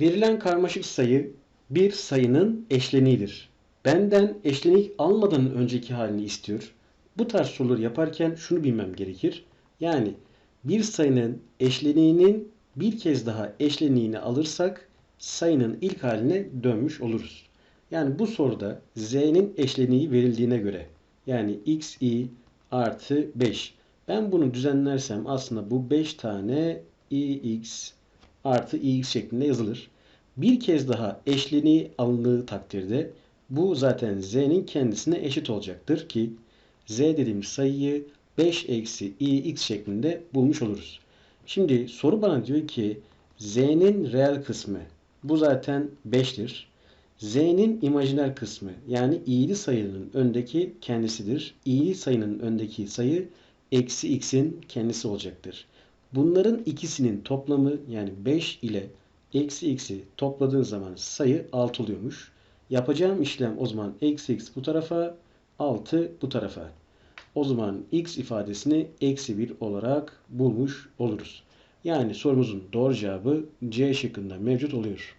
Verilen karmaşık sayı bir sayının eşleniğidir. Benden eşlenik almadan önceki halini istiyor. Bu tarz soruları yaparken şunu bilmem gerekir. Yani bir sayının eşleniğinin bir kez daha eşleniğini alırsak sayının ilk haline dönmüş oluruz. Yani bu soruda z'nin eşleniği verildiğine göre yani xi artı 5. Ben bunu düzenlersem aslında bu 5 tane ix artı ix şeklinde yazılır. Bir kez daha eşleniği alındığı takdirde bu zaten z'nin kendisine eşit olacaktır ki z dediğim sayıyı 5 eksi ix şeklinde bulmuş oluruz. Şimdi soru bana diyor ki z'nin reel kısmı bu zaten 5'tir. z'nin imajiner kısmı yani i'li sayının öndeki kendisidir. i'li sayının öndeki sayı eksi x'in kendisi olacaktır. Bunların ikisinin toplamı yani 5 ile eksi x'i topladığın zaman sayı 6 oluyormuş. Yapacağım işlem o zaman eksi x bu tarafa 6 bu tarafa. O zaman x ifadesini eksi 1 olarak bulmuş oluruz. Yani sorumuzun doğru cevabı C şıkkında mevcut oluyor.